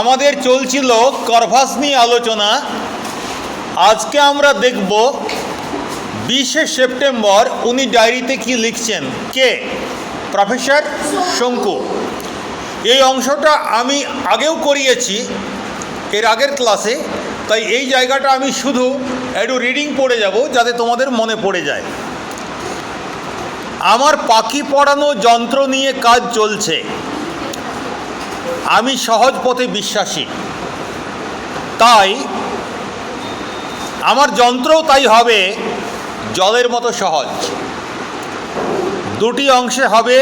আমাদের চলছিল করভাস নিয়ে আলোচনা। আজকে আমরা দেখব বিশে সেপ্টেম্বর উনি ডায়েরিতে কি লিখছেন। কে? প্রফেসর শঙ্কু। এই অংশটা আমি আগেও করিয়েছি এর আগের ক্লাসে, তাই এই জায়গাটা আমি শুধু একটু রিডিং পড়ে যাব যাতে তোমাদের মনে পড়ে যায়। আমার পাখি পড়ানো যন্ত্র নিয়ে কাজ চলছে। আমি সহজ পথে বিশ্বাসী। তাই আমার যন্ত্রও তাই হবে জলের মতো সহজ। দুটি অংশে হবে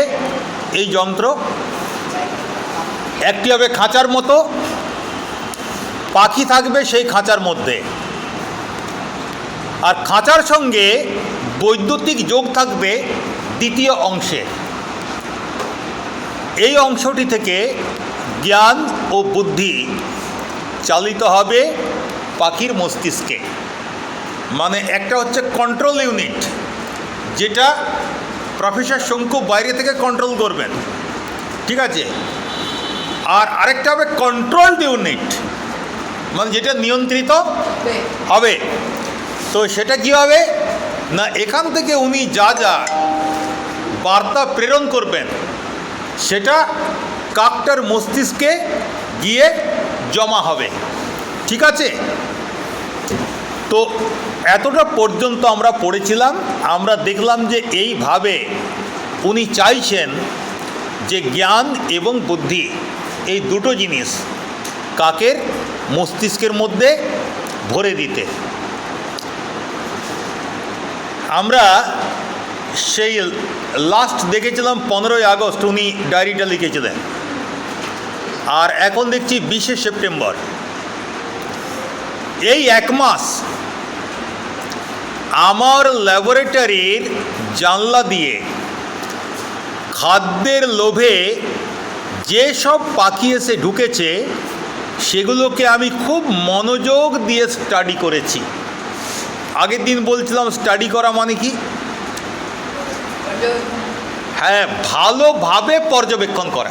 এই যন্ত্র, একটি হবে খাঁচার মতো, পাখি থাকবে সেই খাঁচার মধ্যে। আর খাঁচার সঙ্গে বৈদ্যুতিক যোগ থাকবে দ্বিতীয় অংশে। এই অংশটি থেকে জ্ঞান ও বুদ্ধি চালিত হবে পাখির মস্তিষ্কে। মানে একটা হচ্ছে কন্ট্রোল ইউনিট যেটা প্রফেসর শঙ্কু বাইরে থেকে কন্ট্রোল করবেন। ঠিক আছে? আর আরেকটা হবে কন্ট্রোলড ইউনিট মানে যেটা নিয়ন্ত্রিত হবে। তো সেটা কী হবে না এখান থেকে উনি যা যা বার্তা প্রেরণ করবেন সেটা কাকটার মস্তিষ্কে গিয়ে জমা হবে। ঠিক আছে? তো এতটা পর্যন্ত আমরা পড়েছিলাম, আমরা দেখলাম যে এইভাবে উনি চাইছেন যে জ্ঞান এবং বুদ্ধি, এই দুটো জিনিস কাকের মস্তিষ্কের মধ্যে ভরে দিতে। আমরা সেই লাস্ট দেখেছিলাম পনেরোই আগস্ট, উনি ডায়েরিটা লিখেছিলেন। আর এখন দেখছি বিশে সেপ্টেম্বর। এই এক মাস আমার ল্যাবরেটরির জানলা দিয়ে খাদ্যের লোভে যেসব পাখি এসে ঢুকেছে সেগুলোকে আমি খুব মনোযোগ দিয়ে স্টাডি করেছি। আগের দিন বলছিলাম স্টাডি করা মানে কি? হ্যাঁ ভালোভাবে পর্যবেক্ষণ করা।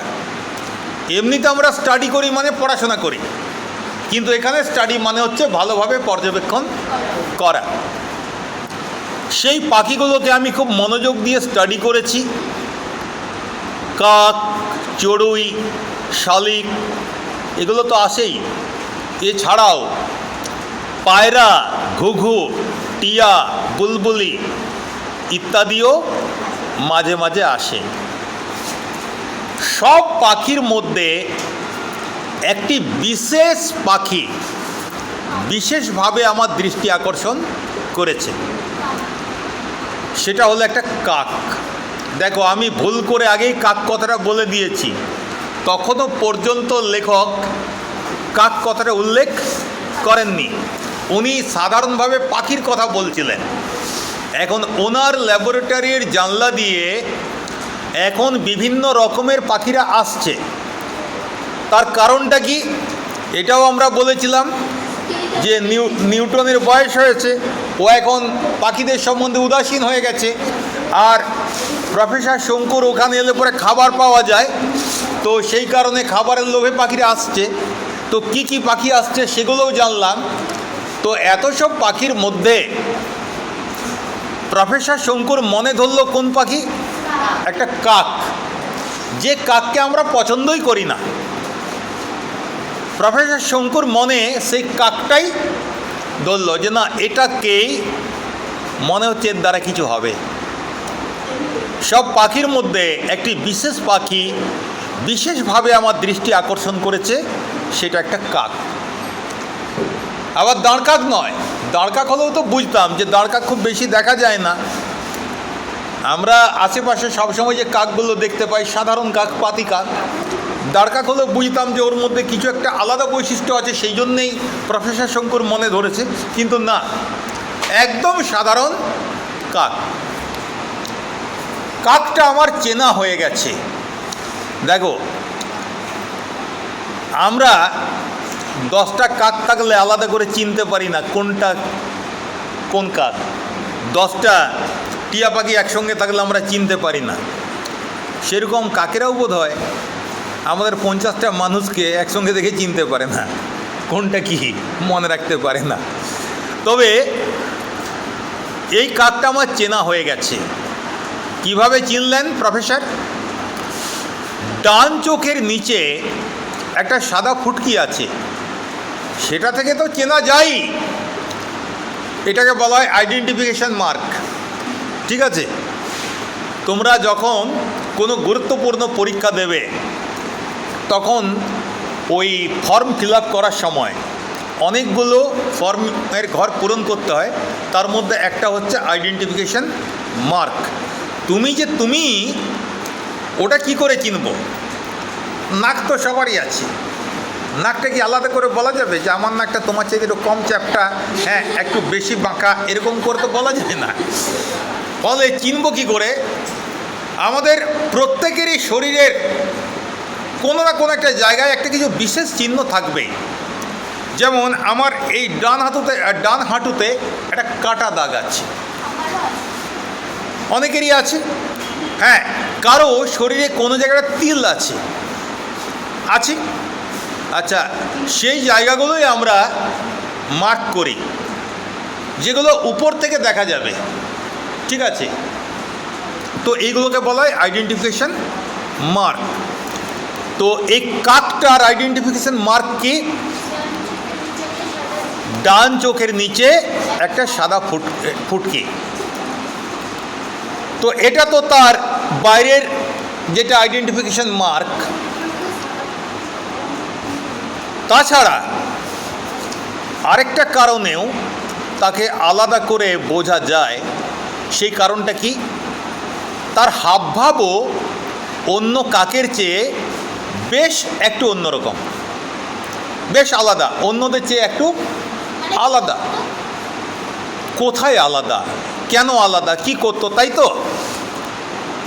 এমনিতে আমরা স্টাডি করি মানে পড়াশোনা করি। কিন্তু এখানে স্টাডি মানে হচ্ছে ভালোভাবে পর্যবেক্ষণ করা। সেই পাখিগুলোকে আমি খুব মনোযোগ দিয়ে স্টাডি করেছি। কাক, চড়ুই, শালিক, এগুলো তো আসেই। এছাড়াও পায়রা, ঘুঘু, টিয়া, বুলবুলি ইত্যাদিও মাঝে মাঝে আসে। সব পাখির মধ্যে একটি বিশেষ পাখি বিশেষভাবে আমার দৃষ্টি আকর্ষণ করেছে। সেটা হলো একটা কাক। দেখো, আমি ভুল করে আগেই কাক কথাটা বলে দিয়েছি। তখনও পর্যন্ত লেখক কাক কথাটা উল্লেখ করেননি। উনি সাধারণভাবে পাখির কথা বলছিলেন। এখন ওনার ল্যাবরেটরির জানলা দিয়ে এখন বিভিন্ন রকমের পাখিরা আসছে। তার কারণটা কি? এটাও আমরা বলেছিলাম যে নিউ, নিউটনের বয়স হয়েছে, ও এখন পাখিদের সম্বন্ধে উদাসীন হয়ে গেছে। আর প্রফেসর শঙ্কুর ওখানে এলে পরে খাবার পাওয়া যায়। তো সেই কারণে খাবারের লোভে পাখিরা আসছে। তো কি কি পাখি আসছে সেগুলোও জানলাম। তো এত সব পাখির মধ্যে প্রফেসর শঙ্কুর মনে ধরল কোন পাখি? একটা কাক। যে কাককে আমরা পছন্দই করি না। প্রফেসর শঙ্কুর মনে সেই কাকটাই ধরল যে, না, এটাকেই মনে হচ্ছে এর দ্বারা কিছু হবে। সব পাখির মধ্যে একটি বিশেষ পাখি বিশেষভাবে আমার দৃষ্টি আকর্ষণ করেছে, সেটা একটা কাক। আবার দাঁড় কাক নয়, দাঁড় কাক হলেও তো বুঝতাম যে, দাঁড় কাক খুব বেশি দেখা যায় না। আমরা আশেপাশে সবসময় যে কাকগুলো দেখতে পাই, সাধারণ কাক, পাতি কাক, দাঁড় কাক হলেও বুঝতাম যে ওর মধ্যে কিছু একটা আলাদা বৈশিষ্ট্য আছে, সেই জন্যেই প্রফেসর শঙ্কর মনে ধরেছে। কিন্তু না, একদম সাধারণ কাক। কাকটা আমার চেনা হয়ে গেছে। দেখো, আমরা দশটা কাক থাকলে আলাদা করে চিনতে পারি না কোনটা কোন কাক। দশটা টিয়া পাখি একসঙ্গে থাকলে আমরা চিনতে পারি না। সেরকম কাকেরাও বোধ হয় আমাদের পঞ্চাশটা মানুষকে একসঙ্গে দেখে চিনতে পারে না। কোনটা কি মনে রাখতে পারে না। তবে এই কাকটা আমার চেনা হয়ে গেছে। কীভাবে চিনলেন, প্রফেসর? ডান চোখের নিচে একটা সাদা ফুটকি আছে। সেটা থেকে তো চেনা যায় এটাকে বলা হয় আইডেন্টিফিকেশন মার্ক। ঠিক আছে? তোমরা যখন কোনো গুরুত্বপূর্ণ পরীক্ষা দেবে, তখন ওই ফর্ম ফিল করার সময় অনেকগুলো ফর্মের ঘর পূরণ করতে হয়। তার মধ্যে একটা হচ্ছে আইডেন্টিফিকেশন মার্ক তুমি যে তুমি, ওটা কি করে চিনব নাক তো সবারই আছে। নাকটা কি আলাদা করে বলা যাবে? যে আমার নাকটা তোমার চেয়ে একটু কম চ্যাপটা হ্যাঁ একটু বেশি বাঁকা, এরকম করে তো বলা যায় না। ফলে চিনব কি করে? আমাদের প্রত্যেকেরই শরীরের কোনো না কোনো একটা জায়গায় একটা কিছু বিশেষ চিহ্ন থাকবেই যেমন আমার এই ডান হাঁটুতে ডান হাঁটুতে একটা কাটা দাগ আছে। অনেকেরই আছে। হ্যাঁ কারও শরীরে কোনো জায়গায় তিল আছে। আছে? আচ্ছা সেই জায়গাগুলোই আমরা মার্ক করি। যেগুলো উপর থেকে দেখা যাবে। ঠিক আছে? তো এইগুলোকে বলা হয় আইডেন্টিফিকেশন মার্ক তো এই কাকটার আইডেন্টিফিকেশন মার্ক কি? ডান চোখের নিচে একটা সাদা ফুট ফুটকি। তো এটা তো তার বাইরের যেটা আইডেন্টিফিকেশন মার্ক তাছাড়া আরেকটা কারণেও তাকে আলাদা করে বোঝা যায় সেই কারণটা কি? তার হাবভাবও অন্য কাকের চেয়ে বেশ একটু অন্যরকম। বেশ আলাদা অন্যদের চেয়ে একটু আলাদা। কোথায় আলাদা? কেন আলাদা? কি করতো? তাই তো?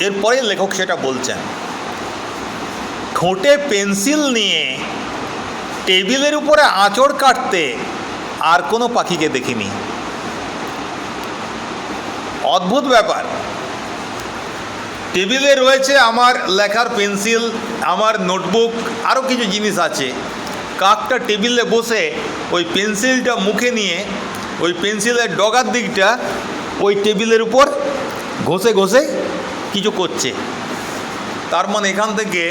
এরপরে লেখক সেটা বলছেন ঠোঁটে পেন্সিল নিয়ে টেবিলের উপরে আঁচড় কাটতে আর কোনো পাখিকে দেখিনি। অদ্ভুত ব্যাপার। টেবিলে রয়েছে আমার লেখার পেন্সিল, আমার নোটবুক আরও কিছু জিনিস আছে। কাকটা টেবিলে বসে ওই পেন্সিলটা মুখে নিয়ে, ওই পেন্সিলের ডগার দিকটা ওই টেবিলের উপর ঘষে ঘষে কিছু করছে। তার মানে এখান থেকে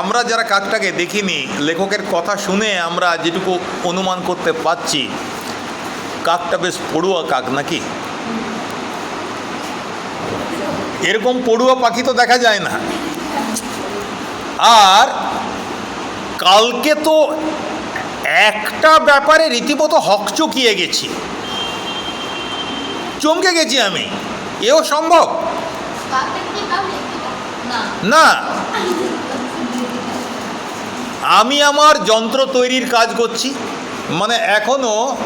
আমরা যারা কাকটাকে দেখিনি, লেখকের কথা শুনে আমরা যেটুকু অনুমান করতে পারছি, কাকটা বেশ পড়ুয়া কাক নাকি? এরকম পড়ুয়া পাখি তো দেখা যায় না। আর কালকে তো একটা ব্যাপারে রীতিমতো হকচকিয়ে গেছি। চমকে গেছি আমি। এও সম্ভব? না। আমি আমার যন্ত্র তৈরির কাজ করছি। মানে এখনও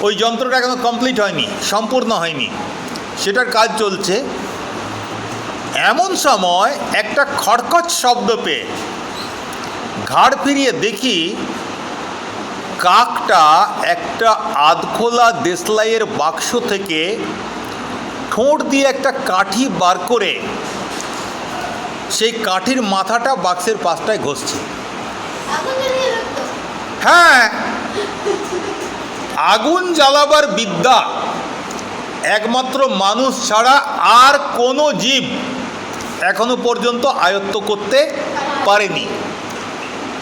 ওই যন্ত্রটা এখনও কমপ্লিট হয়নি, সম্পূর্ণ হয়নি। সেটার কাজ চলছে। এমন সময় একটা খড়খড় শব্দ পেয়ে ঘাড় ফিরিয়ে দেখি কাকটা একটা আধখোলা দেশলাইয়ের বাক্স থেকে ঠোঁট দিয়ে একটা কাঠি বার করে সেই কাঠির মাথাটা বাক্সের পাশটায় ঘষছে। হ্যাঁ আগুন জ্বালাবার বিদ্যা একমাত্র মানুষ ছাড়া আর কোনো জীব এখনও পর্যন্ত আয়ত্ত করতে পারেনি।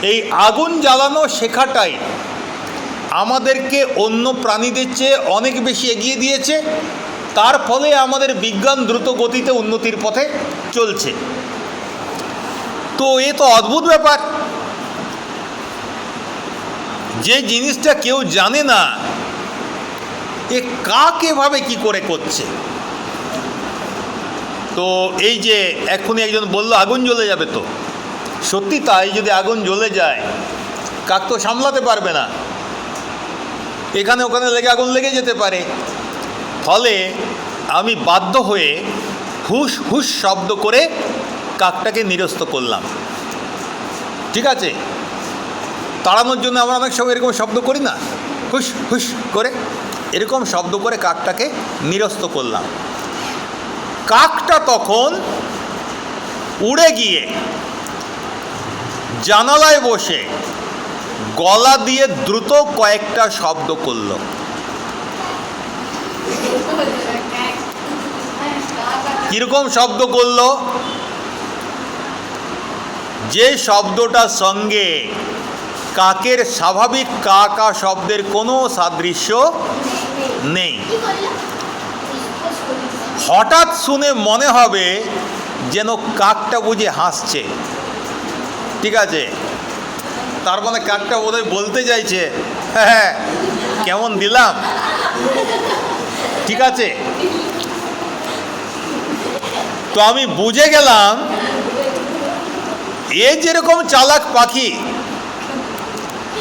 এই আগুন জ্বালানো শেখাটাই আমাদেরকে অন্য প্রাণীদের চেয়ে অনেক বেশি এগিয়ে দিয়েছে। তার ফলে আমাদের বিজ্ঞান দ্রুত গতিতে উন্নতির পথে চলছে। তো এ তো অদ্ভুত ব্যাপার। যে জিনিসটা কেউ জানে না এ কাক এভাবে কি করে করছে? তো এই যে এক্ষুনি একজন বলল, আগুন জ্বলে যাবে তো। সত্যি তাই, যদি আগুন জ্বলে যায়, কাক তো সামলাতে পারবে না। এখানে ওখানে লেগে আগুন লেগে যেতে পারে। ফলে আমি বাধ্য হয়ে হুস হুস শব্দ করে কাকটাকে নিরস্ত করলাম। ঠিক আছে? তাড়ানোর জন্য আমরা অনেক সময় এরকম শব্দ করি না। হুস হুস করে এরকম শব্দ করে কাকটাকে নিরস্ত করলাম। কাকটা তখন উড়ে গিয়ে জানালায় বসে গলা দিয়ে দ্রুত কয়েকটা শব্দ করল। কীরকম শব্দ করল? যে শব্দটার সঙ্গে কাকের স্বাভাবিক কা কা শব্দের কোনো সাদৃশ্য নেই। হঠাৎ শুনে মনে হবে যেন কাকটা বুঝে হাসছে। ঠিক আছে? তার মানে কাকটা বোধহয় বলতে চাইছে। হ্যাঁ হ্যাঁ, কেমন দিলাম? ঠিক আছে? তো আমি বুঝে গেলাম এ যেরকম চালাক পাখি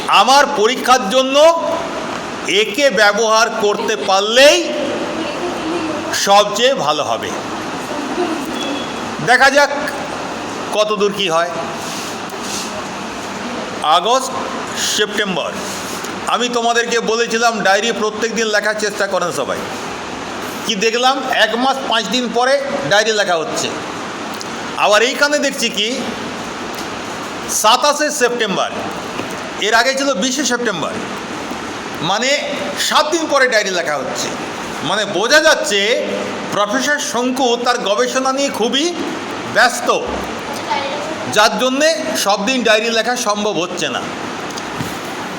আমার পরীক্ষার জন্য একে ব্যবহার করতে পারলেই সবচেয়ে ভালো হবে। দেখা যাক কত দূর কী হয়। August, September. আমি তোমাদেরকে বলেছিলাম, ডায়েরি প্রত্যেক দিন লেখার চেষ্টা করেন সবাই। কি দেখলাম? এক মাস পাঁচ দিন পরে ডায়েরি লেখা হচ্ছে। আবার এইখানে দেখছি কি? সাতাশে সেপ্টেম্বর। এর আগে ছিল বিশে সেপ্টেম্বর। মানে সাত দিন পরে ডায়েরি লেখা হচ্ছে। মানে বোঝা যাচ্ছে প্রফেসর শঙ্কু তার গবেষণা নিয়ে খুবই ব্যস্ত। যার জন্যে সব দিন ডায়েরি লেখা সম্ভব হচ্ছে না।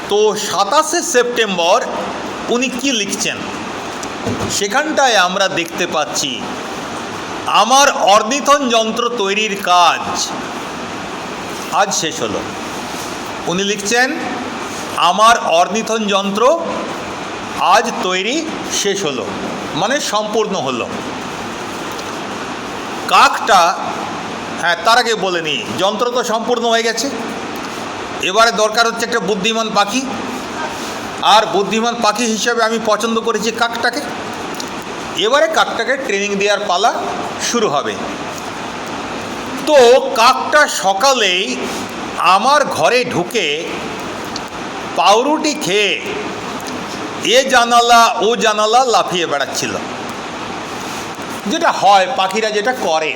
তো সাতাশে সেপ্টেম্বর উনি কি লিখছেন? সেখানটায় আমরা দেখতে পাচ্ছি, আমার অর্নিথন যন্ত্র তৈরির কাজ আজ শেষ হলো। উনি লিখছেন আমার অর্নিথন যন্ত্র আজ তৈরি শেষ হলো মানে সম্পূর্ণ হলো। কাকটা হ্যাঁ তার আগে বলে নিই, যন্ত্র তো সম্পূর্ণ হয়ে গেছে। এবারে দরকার হচ্ছে একটা বুদ্ধিমান পাখি। আর বুদ্ধিমান পাখি হিসাবে আমি পছন্দ করেছি কাকটাকে। এবারে কাকটাকে ট্রেনিং দেওয়ার পালা শুরু হবে। তো কাকটা সকালেই আমার ঘরে ঢুকে পাউরুটি খেয়ে এ জানালা, ও জানালা লাফিয়ে বেড়াচ্ছিল। যেটা হয়, পাখিরা যেটা করে।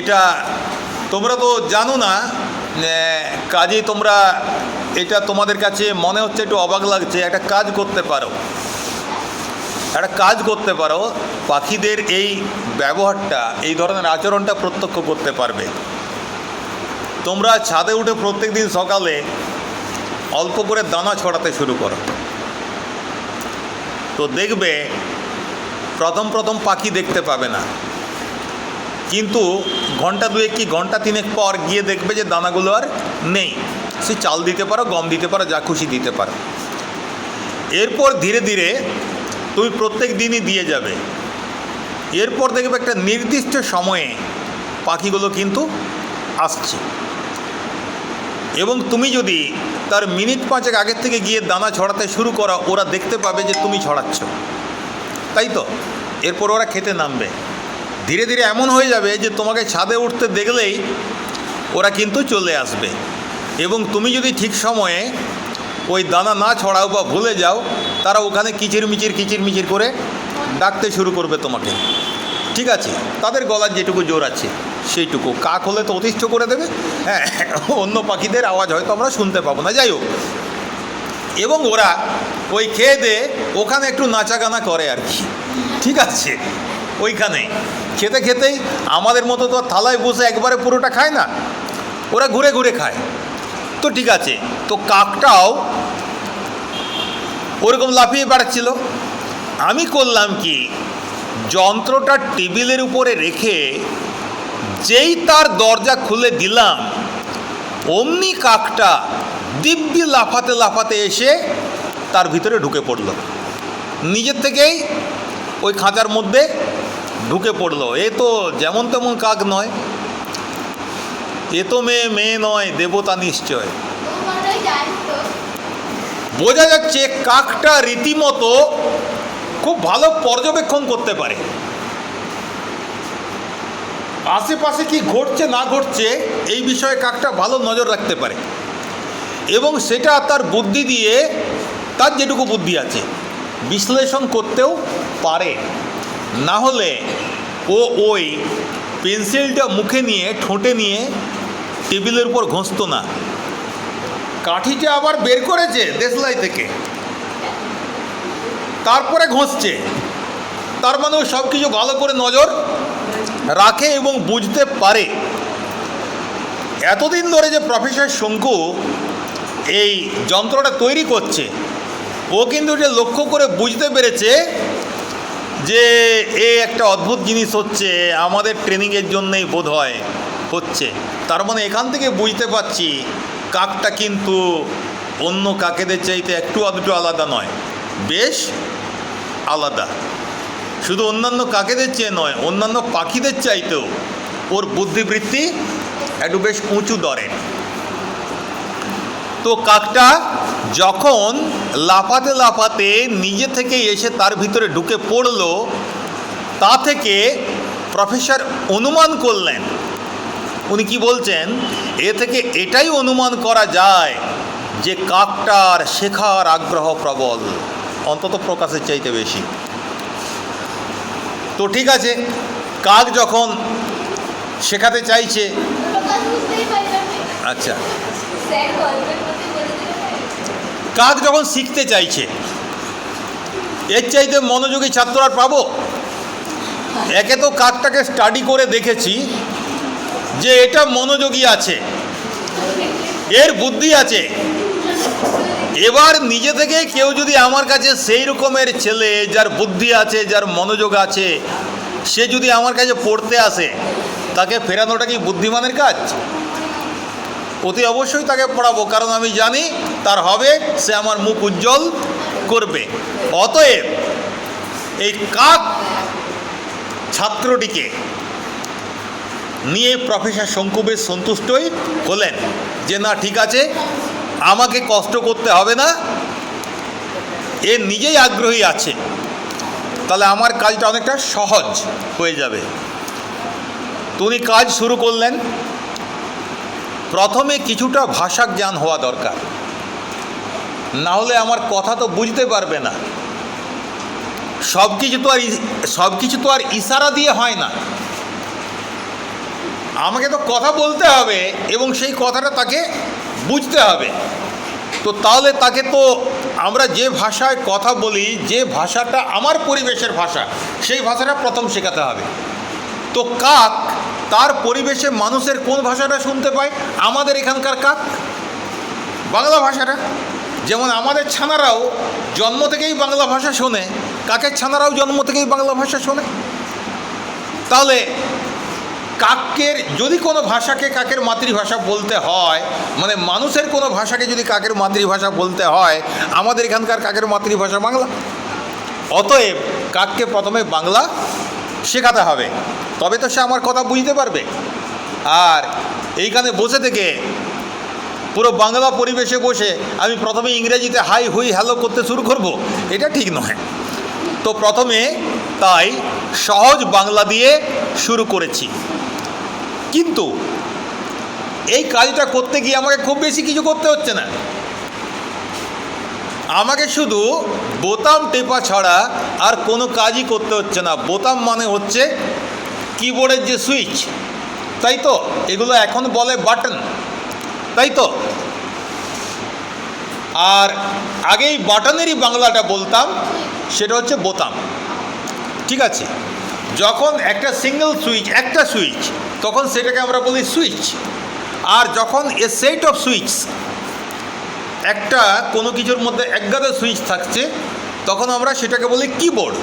এটা তোমরা তো জানো না কাজেই তোমরা এটা তোমাদের কাছে মনে হচ্ছে একটু অবাক লাগছে, একটা কাজ করতে পারো। একটা কাজ করতে পারো, পাখিদের এই ব্যবহারটা, এই ধরনের আচরণটা প্রত্যক্ষ করতে পারবে। তোমরা ছাদে উঠে প্রত্যেক দিন সকালে অল্প করে দানা ছড়াতে শুরু করো। তো দেখবে প্রথম প্রথম পাখি দেখতে পাবে না। কিন্তু ঘণ্টা দুয়েক কি ঘণ্টা তিনেক পর গিয়ে দেখবে যে দানাগুলো আর নেই। সে চাল দিতে পারো, গম দিতে পারো, যা খুশি দিতে পারো। এরপর ধীরে ধীরে তুমি প্রত্যেক দিনই দিয়ে যাবে। এরপর দেখবে একটা নির্দিষ্ট সময়ে পাখিগুলো কিন্তু আসছে। এবং তুমি যদি তার মিনিট পাঁচেক আগের থেকে গিয়ে দানা ছড়াতে শুরু করা, ওরা দেখতে পাবে যে তুমি ছড়াচ্ছ। তাই তো? এরপর ওরা খেতে নামবে। ধীরে ধীরে এমন হয়ে যাবে যে তোমাকে ছাদে উঠতে দেখলেই ওরা কিন্তু চলে আসবে। এবং তুমি যদি ঠিক সময়ে ওই দানা না ছড়াও বা ভুলে যাও, তারা ওখানে কিচির মিচির কিচির মিচির করে ডাকতে শুরু করবে তোমাকে। ঠিক আছে? তাদের গলার যেটুকু জোর আছে। সেইটুকু। কাক হলে তো অতিষ্ঠ করে দেবে। হ্যাঁ অন্য পাখিদের আওয়াজ হয়তো আমরা শুনতে পাবো না। যাই হোক। এবং ওরা ওই খেয়ে দে, ওখানে একটু নাচা গানা করে আর কি। ঠিক আছে? ওইখানেই। খেতে খেতেই আমাদের মতো তো থালায় বসে একবারে পুরোটা খায় না। ওরা ঘুরে ঘুরে খায়। তো ঠিক আছে। তো কাকটাও ওরকম লাফিয়ে বেড়াচ্ছিল। আমি করলাম কি? যন্ত্রটা টেবিলের উপরে রেখে যেই তার দরজা খুলে দিলাম, অমনি কাকটা দিব্যি লাফাতে লাফাতে এসে তার ভিতরে ঢুকে পড়ল। নিজের থেকেই ওই খাঁচার মধ্যে ঢুকে পড়ল। এ তো যেমন তেমন কাক নয়, এ তো মেয়ে মেয়ে নয়, দেবতা নিশ্চয়। বোঝা যাচ্ছে কাকটা রীতিমতো খুব ভালো পর্যবেক্ষণ করতে পারে। আশেপাশে কি ঘটছে, না ঘটছে, এই বিষয়ে কাকটা ভালো নজর রাখতে পারে। এবং সেটা তার বুদ্ধি দিয়ে, তার যেটুকু বুদ্ধি আছে, বিশ্লেষণ করতেও পারে। না হলে ও ওই পেন্সিলটা মুখে নিয়ে, ঠোঁটে নিয়ে টেবিলের উপর ঘষতো না। কাঠিটা আবার বের করেছে দেশলাই থেকে। তারপরে ঘষছে। তার মানে সব কিছু ভালো করে নজর রাখে এবং বুঝতে পারে। এতদিন ধরে যে প্রফেসর শঙ্কু এই যন্ত্রটা তৈরি করছে, ও কিন্তু এটা লক্ষ্য করে বুঝতে পেরেছে যে এ একটা অদ্ভুত জিনিস হচ্ছে, আমাদের ট্রেনিংয়ের জন্যই বোধ হয় হচ্ছে। তার মানে এখান থেকে বুঝতে পারছি কাকটা কিন্তু অন্য কাকেদের চাইতে একটু আধটু আলাদা নয়, বেশ আলাদা। শুধু অন্যান্য কাকেদের চেয়ে নয়, অন্যান্য পাখিদের চাইতেও ওর বুদ্ধিবৃত্তি একটু বেশ উঁচু দরের। তো কাকটা যখন লাফাতে লাফাতে নিজে থেকে এসে তার ভিতরে ঢুকে পড়ল, তা থেকে প্রফেসর অনুমান করলেন। উনি কি বলছেন? এ থেকে এটাই অনুমান করা যায় যে কাকটার শেখার আগ্রহ প্রবল, অন্তত প্রকাশের চাইতে বেশি। তো ঠিক আছে, কাক যখন শেখাতে চাইছে আচ্ছা? কাক যখন শিখতে চাইছে, এর চাইতে মনোযোগী ছাত্র আর পাবো একে তো কাকটাকে স্টাডি করে দেখেছি যে এটা মনোযোগী আছে, এর বুদ্ধি আছে এবার নিজে থেকে কেউ যদি আমার কাছে সেই রকমের ছেলে, যার বুদ্ধি আছে, যার মনোযোগ আছে, সে যদি আমার কাছে পড়তে আসে, তাকে ফেরানোটা কি বুদ্ধিমানের কাজ? অতি অবশ্যই তাকে পড়াবো, কারণ আমি জানি তার হবে, সে আমার মুখ উজ্জ্বল করবে। অতএব এই কাক ছাত্রটিকে নিয়ে প্রফেসর শঙ্কু বেশ সন্তুষ্টই হলেন যে, না, ঠিক আছে আমাকে কষ্ট করতে হবে না। এ নিজেই আগ্রহী আছে। তাহলে আমার কাজটা অনেকটা সহজ হয়ে যাবে। তো উনি কাজ শুরু করলেন। প্রথমে কিছুটা ভাষা জ্ঞান হওয়া দরকার। না হলে আমার কথা তো বুঝতে পারবে না। সব কিছু তো আর সব কিছু তো আর ইশারা দিয়ে হয় না। আমাকে তো কথা বলতে হবে এবং সেই কথাটা তাকে বুঝতে হবে। তো তাহলে তাকে তো আমরা যে ভাষায় কথা বলি, যে ভাষাটা আমার পরিবেশের ভাষা, সেই ভাষাটা প্রথম শেখাতে হবে। তো কাক, তার পরিবেশে মানুষের কোন ভাষাটা শুনতে পায়? আমাদের এখানকার কাক, বাংলা ভাষাটা। যেমন আমাদের ছানারাও জন্ম থেকেই বাংলা ভাষা শোনে, কাকের ছানারাও জন্ম থেকেই বাংলা ভাষা শোনে। তাহলে কাকের, যদি কোনো ভাষাকে কাকের মাতৃভাষা বলতে হয় মানে মানুষের কোনো ভাষাকে যদি কাকের মাতৃভাষা বলতে হয়, আমাদের এখানকার কাকের মাতৃভাষা বাংলা। অতএব কাককে প্রথমে বাংলা শেখাতে হবে। তবে তো সে আমার কথা বুঝতে পারবে। আর এইখানে বসে থেকে পুরো বাংলা পরিবেশে বসে আমি প্রথমে ইংরেজিতে হাই হুই হ্যালো করতে শুরু করব। এটা ঠিক নয়। তো প্রথমে তাই সহজ বাংলা দিয়ে শুরু করেছি। কিন্তু এই কাজটা করতে গিয়ে আমাকে খুব বেশি কিছু করতে হচ্ছে না। আমাকে শুধু বোতাম টেপা ছাড়া আর কোনো কাজই করতে হচ্ছে না। বোতাম মানে হচ্ছে কিবোর্ডের যে সুইচ তাই তো? এগুলো এখন বলে বাটন তাই তো? আর আগেই বাটনেরই বাংলাটা বলতাম, সেটা হচ্ছে বোতাম। ঠিক আছে? যখন একটা সিঙ্গেল সুইচ একটা সুইচ তখন সেটাকে আমরা বলি সুইচ আর যখন এ সেট অফ সুইচ একটা কোনো কিছুর মধ্যে একগাদা সুইচ থাকছে, তখন আমরা সেটাকে বলি কিবোর্ড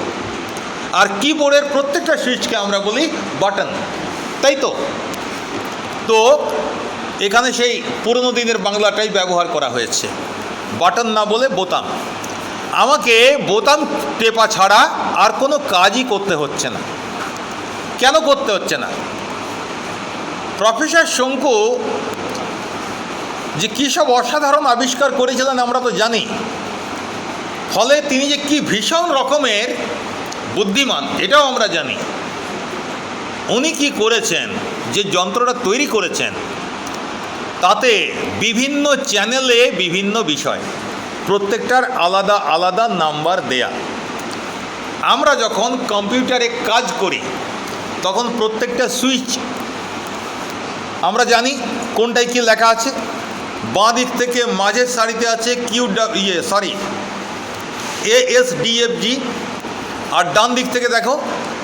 আর কিবোর্ডের প্রত্যেকটা সুইচকে আমরা বলি বাটন তাই তো? তো, এখানে সেই পুরনো দিনের বাংলাটাই ব্যবহার করা হয়েছে। বাটন না বলে বোতাম। আমাকে বোতাম টেপা ছাড়া আর কোনো কাজই করতে হচ্ছে না। কেন করতে হচ্ছে না? প্রফেসর শঙ্কু যে কী সব অসাধারণ আবিষ্কার করেছিলেন আমরা তো জানি। ফলে তিনি যে কি ভীষণ রকমের বুদ্ধিমান, এটাও আমরা জানি। উনি কি করেছেন, যে যন্ত্রটা তৈরি করেছেন, তাতে বিভিন্ন চ্যানেলে বিভিন্ন বিষয়। প্রত্যেকটার আলাদা আলাদা নাম্বার দেয়া। আমরা যখন কম্পিউটারে কাজ করি, তখন প্রত্যেকটা সুইচ, আমরা জানি কোনটায় কি লেখা আছে, বাঁ দিক থেকে মাঝের সারিতে আছে কিউ ইয়ে sorry A S D F G, আর ডান দিক থেকে দেখো,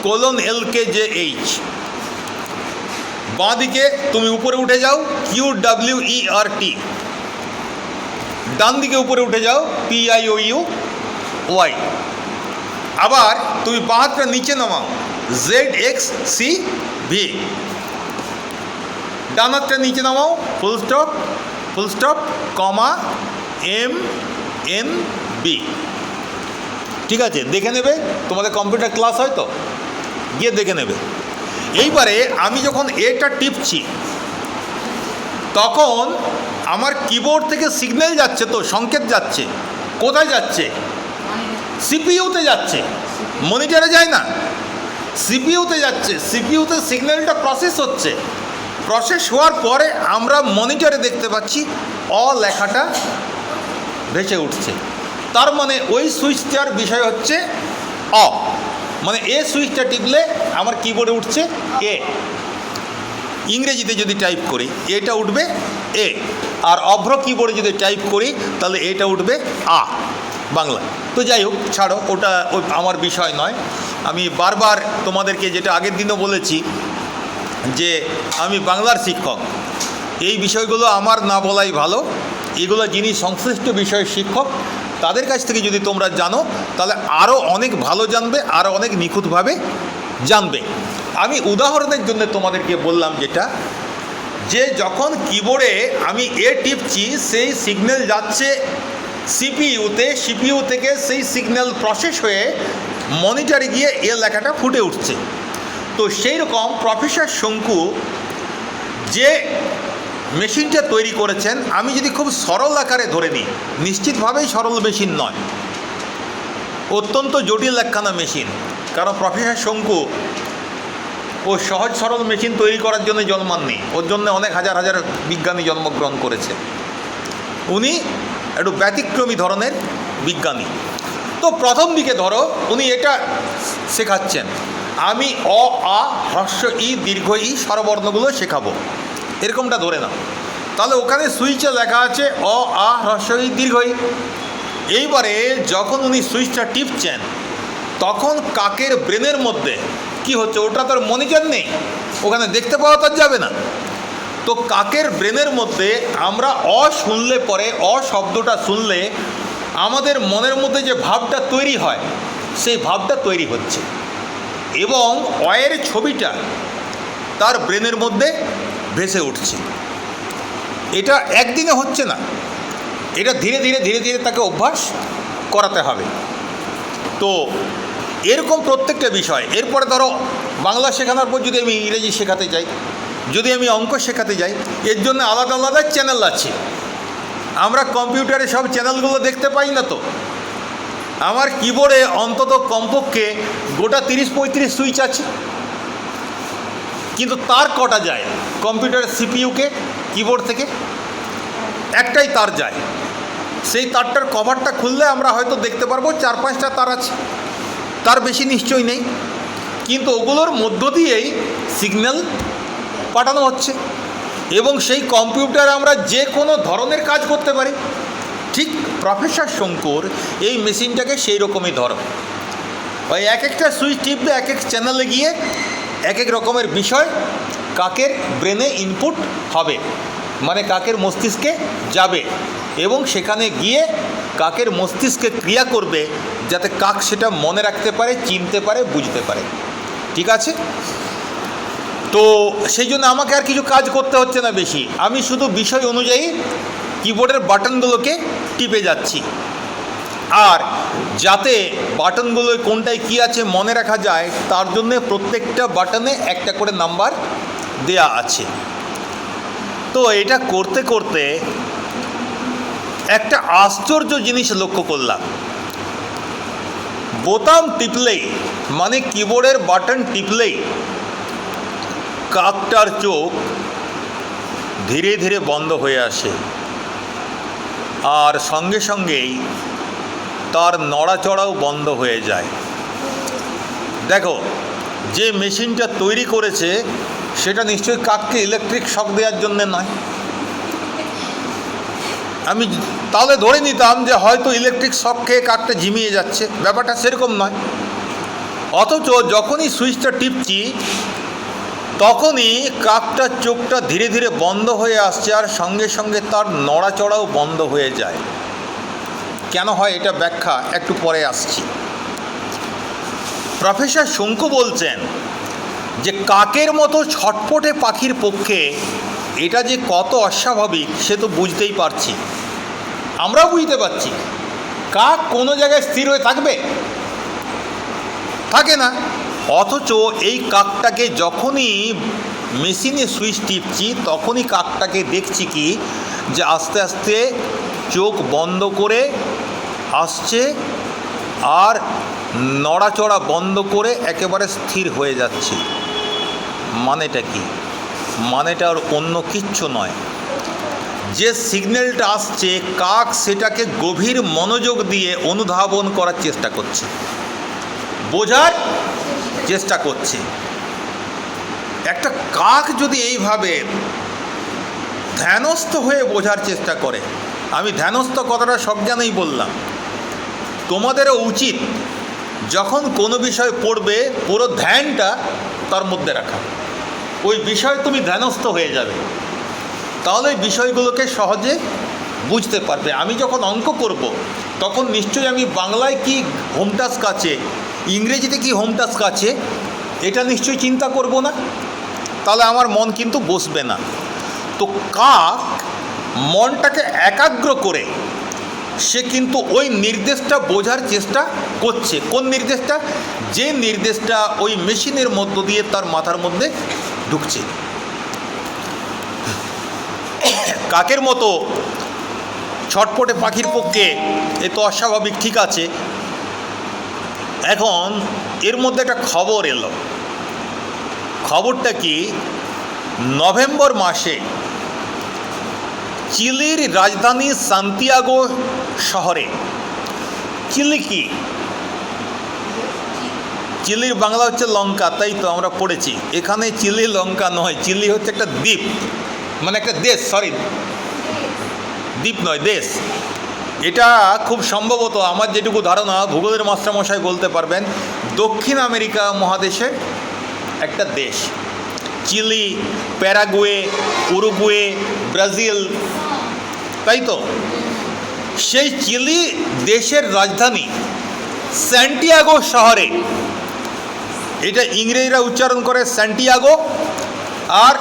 colon L K J H. বাঁ দিকে তুমি উপরে উঠে যাও, কিউ ডাব্লিউ ই আর টি। ডান দিকে উপরে উঠে যাও P I O U Y আবার তুমি বাঁ নিচে নামাও জেড এক্স সি ভি ডান হাতটা নিচে নামাও full stop full stop comma M N B ঠিক আছে, দেখে নেবে? তোমাদের কম্পিউটার ক্লাস হয় তো? গিয়ে দেখে নেবে। এইবারে আমি যখন এটা টিপছি, তখন আমার কিবোর্ড থেকে সিগন্যাল যাচ্ছে তো, সংকেত যাচ্ছে। কোথায় যাচ্ছে? সিপিইউতে যাচ্ছে। মনিটরে যায় না। সিপিইউতে যাচ্ছে। সিপিইউতে সিগন্যালটা প্রসেস হচ্ছে। প্রসেস হওয়ার পরে আমরা মনিটরে দেখতে পাচ্ছি, অ লেখাটা ভেসে উঠছে। তার মানে ওই সুইচটার বিষয় হচ্ছে অ। মানে এ সুইচটা টিপলে আমার কিবোর্ডে উঠছে এ। ইংরেজিতে যদি টাইপ করি, এটা উঠবে এ। আর অভ্র কিবোর্ডে যদি টাইপ করি, তাহলে এটা উঠবে আ। বাংলা। তো যাই হোক, ছাড়ো, ওটা আমার বিষয় নয়। আমি বারবার তোমাদেরকে যেটা আগের দিনও বলেছি, যে আমি বাংলার শিক্ষক। এই বিষয়গুলো আমার না বলাই ভালো। এগুলো যিনি সংশ্লিষ্ট বিষয়ের শিক্ষক, তাদের কাছ থেকে যদি তোমরা জানো, তাহলে আরও অনেক ভালো জানবে আরও অনেক নিখুঁতভাবে জানবে। আমি উদাহরণের জন্য তোমাদেরকে বললাম যেটা, যে যখন কিবোর্ডে আমি এ টিপছি, সেই সিগন্যাল যাচ্ছে সিপিইউতে সিপিইউ থেকে সেই সিগন্যাল প্রসেস হয়ে মনিটরে গিয়ে এ লেখাটা ফুটে উঠছে। তো সেই রকম প্রফেসর শঙ্কু যে মেশিনটা তৈরি করেছেন, আমি যদি খুব সরল আকারে ধরে নিই, নিশ্চিতভাবেই সরল মেশিন নয়। অত্যন্ত জটিল একখানা মেশিন কারণ প্রফেসর শঙ্কু ও সহজ সরল মেশিন তৈরি করার জন্য জন্মাননি। ওর জন্য অনেক হাজার হাজার বিজ্ঞানী জন্মগ্রহণ করেছে। উনি একটু ব্যতিক্রমী ধরনের বিজ্ঞানী। তো প্রথম দিকে ধরো, উনি এটা শেখাচ্ছেন। আমি অ, আ, হ্রস্ব, ই, দীর্ঘ, ই স্বরবর্ণগুলো শেখাবো। এরকমটা ধরে নাও। তাহলে ওখানে সুইচে লেখা আছে অ, আ, হ্রস্ব, ই, দীর্ঘ, ই। এইবারে যখন উনি সুইচটা টিপছেন, তখন কাকের ব্রেনের মধ্যে কি হচ্ছে? ওটা তোর মনিটর নেই। ওখানে দেখতে পাওয়া তার যাবে না। তো কাকের ব্রেনের মধ্যে আমরা অ শুনলে পরে, অ শব্দটা শুনলে আমাদের মনের মধ্যে যে ভাবটা তৈরি হয়, সেই ভাবটা তৈরি হচ্ছে। এবং অয়ের ছবিটা তার ব্রেনের মধ্যে ভেসে উঠছে। এটা একদিনে হচ্ছে না। এটা ধীরে ধীরে ধীরে ধীরে তাকে অভ্যাস করাতে হবে। তো এরকম প্রত্যেকটা বিষয়। এরপরে ধরো, বাংলা শেখানোর পর যদি আমি ইংরেজি শেখাতে যাই, যদি আমি অঙ্ক শেখাতে যাই, এর জন্য আলাদা আলাদা চ্যানেল আছে। আমরা কম্পিউটারে সব চ্যানেলগুলো দেখতে পাই না তো। আমার কিবোর্ডে অন্তত কমপক্ষে গোটা তিরিশ পঁয়ত্রিশ সুইচ আছে। কিন্তু তার কটা যায়? কম্পিউটারের সিপিইউকে কিবোর্ড থেকে? একটাই তার যায়। সেই তারটার কভারটা খুললে আমরা হয়তো দেখতে পারব, চার পাঁচটা তার আছে। তার বেশি নিশ্চয় নেই। কিন্তু ওগুলোর মধ্য দিয়েই সিগন্যাল পাঠানো হচ্ছে এবং সেই কম্পিউটার আমরা যে কোনো ধরনের কাজ করতে পারি। ঠিক প্রফেসর শঙ্কর এই মেশিনটাকে সেই রকমই ধরো। ওই এক একটা সুইচ টিপবে এক এক চ্যানেলে গিয়ে এক এক রকমের বিষয় কাকের ব্রেনে ইনপুট হবে। মানে কাকের মস্তিষ্কে যাবে এবং সেখানে গিয়ে কাকের মস্তিষ্কে ক্রিয়া করবে যাতে কাক সেটা মনে রাখতে পারে, চিনতে পারে, বুঝতে পারে। ঠিক আছে? তো সেই জন্য আমাকে আর কিছু কাজ করতে হচ্ছে না বেশি। আমি শুধু বিষয় অনুযায়ী কিবোর্ডের বাটনগুলোকে টিপে যাচ্ছি। আর যাতে বাটনগুলোয় কোনটায় কী আছে মনে রাখা যায়, তার জন্য প্রত্যেকটা বাটনে একটা করে নাম্বার দেয়া আছে। তো এটা করতে করতে একটা আশ্চর্য জিনিস লক্ষ্য করলাম। বোতাম টিপলেই মানে কিবোর্ডের বাটন টিপলেই, কাকটার চোখ ধীরে ধীরে বন্ধ হয়ে আসে। আর সঙ্গে সঙ্গেই তার নড়াচড়াও বন্ধ হয়ে যায়। দেখো, যে মেশিনটা তৈরি করেছে সেটা নিশ্চয়ই কাককে ইলেকট্রিক শক দেওয়ার জন্যে নয়। আমি তাহলে ধরে নিতাম যে হয়তো ইলেকট্রিক শক খেয়ে কাকটা ঝিমিয়ে যাচ্ছে। ব্যাপারটা সেরকম নয়। অথচ যখনই সুইচটা টিপছি, তখনই কাকটার চোখটা ধীরে ধীরে বন্ধ হয়ে আসছে আর সঙ্গে সঙ্গে তার নড়াচড়াও বন্ধ হয়ে যায়। কেন হয় এটা ব্যাখ্যা একটু পরে আসছি। প্রফেসর শঙ্কু বলছেন যে কাকের মতো ছটপটে পাখির পক্ষে এটা যে কত অস্বাভাবিক, সে তো বুঝতেই পারছি। আমরাও বুঝতে পারছি। কাক কোনো জায়গায় স্থির হয়ে থাকবে? থাকে না। অথচ এই কাকটাকে যখনই মেশিনে সুইচ টিপছি, তখনই কাকটাকে দেখছি কি, যে আস্তে আস্তে চোখ বন্ধ করে আসছে আর নড়াচড়া বন্ধ করে একেবারে স্থির হয়ে যাচ্ছে। মানেটা কি? মানেটা আর অন্য কিচ্ছু নয়। যে সিগন্যালটা আসছে, কাক সেটাকে গভীর মনোযোগ দিয়ে অনুধাবন করার চেষ্টা করছে। বোঝার চেষ্টা করছে। একটা কাক যদি এইভাবে ধ্যানস্থ হয়ে বোঝার চেষ্টা করে, আমি ধ্যানস্থ কথাটা সব জানেই বললাম। তোমাদেরও উচিত যখন কোনো বিষয় পড়বে, পুরো ধ্যানটা তার মধ্যে রাখা। ওই বিষয় তুমি ধ্যানস্থ হয়ে যাবে। তাহলে ওই বিষয়গুলোকে সহজে বুঝতে পারবে। আমি যখন অঙ্ক করব, তখন নিশ্চয়ই আমি বাংলায় কি হোম টাস্ক আছে, ইংরেজিতে কি হোম টাস্ক আছে, এটা নিশ্চয়ই চিন্তা করব না। তাহলে আমার মন কিন্তু বসবে না। তো কাক মনটাকে একাগ্র করে সে কিন্তু ওই নির্দেশটা বোঝার চেষ্টা করছে। কোন নির্দেশটা? যে নির্দেশটা ওই মেশিনের মধ্য দিয়ে তার মাথার মধ্যে ঢুকছে। কাকের মতো ছটপটে পাখির পক্ষে এ তো অস্বাভাবিক, ঠিক আছে। এখন এর মধ্যে একটা খবর এলো। খবরটা কি? নভেম্বর মাসে চিলির রাজধানী সান্তিয়াগো শহরে, চিলি কি? চিলির বাংলা হচ্ছে লঙ্কা, তাই তো আমরা পড়েছি। এখানে চিলি লঙ্কা নয়, চিলি হচ্ছে একটা দ্বীপ। মানে একটা দেশ সরি দ্বীপ নয়, দেশ। এটা খুব সম্ভবত আমার যেটুকু ধারণা, ভূগোলের মাস্টারমশাই বলতে পারবেন, দক্ষিণ আমেরিকা মহাদেশে একটা দেশ। চিলি, প্যারাগুয়ে, উরুগুয়ে, ব্রাজিল, তাই তো? সেই চিলি দেশের রাজধানী স্যান্টিয়াগো শহরে এটা ইংরেজরা উচ্চারণ করে স্যান্টিয়াগো আর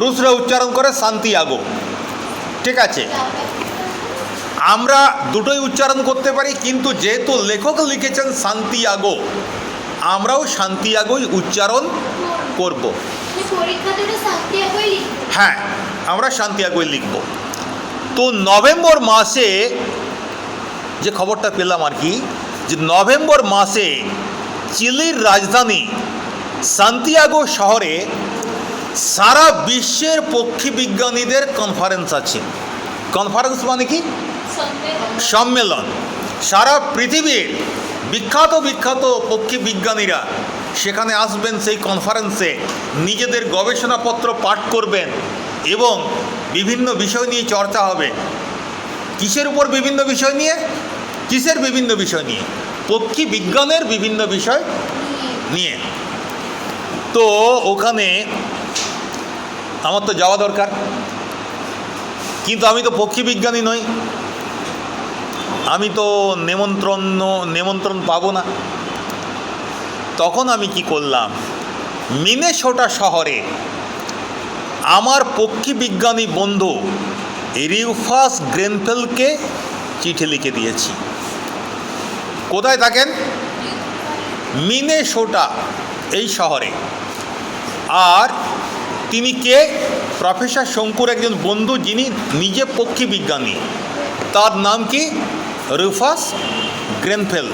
রুশরা উচ্চারণ করে সান্তিয়াগো। ঠিক আছে? আমরা দুটোই উচ্চারণ করতে পারি কিন্তু যেহেতু লেখক লিখেছেন শান্তিয়াগো আমরাও শান্তিয়াগোই উচ্চারণ করব। সান্তিয়াগোই হ্যাঁ আমরা শান্তিয়াগোই লিখব। তো নভেম্বর মাসে যে খবরটা পেলাম আর কি যে নভেম্বর মাসে চিলির রাজধানী সান্তিয়াগো শহরে সারা বিশ্বের পক্ষী বিজ্ঞানীদের কনফারেন্স আছে। কনফারেন্স মানে কি? সম্মেলন। সারা পৃথিবীর বিখ্যাত বিখ্যাত পক্ষী বিজ্ঞানীরা সেখানে আসবেন সেই কনফারেন্সে নিজেদের গবেষণাপত্র পাঠ করবেন এবং বিভিন্ন বিষয় নিয়ে চর্চা হবে। কিসের উপর বিভিন্ন বিষয় নিয়ে? কিসের বিভিন্ন বিষয় নিয়ে? পক্ষী বিজ্ঞানের বিভিন্ন বিষয় নিয়ে। তো ওখানে আমার তো যাওয়া দরকার। কিন্তু আমি তো পক্ষী বিজ্ঞানী নই। আমি তো নেমন্ত্রণ নেমন্ত্রণ পাবো না। তখন আমি কি করলাম? মিনেসোটা শহরে আমার পক্ষী বিজ্ঞানী বন্ধু রিউফাস গ্রেনফেলকে চিঠি লিখে দিয়েছি। কোথায় থাকেন? মিনেসোটা, এই শহরে। আর তিনি কে? প্রফেসর শঙ্কুর একজন বন্ধু যিনি নিজে পক্ষী বিজ্ঞানী। তার নাম কি? Rufus Grenfell.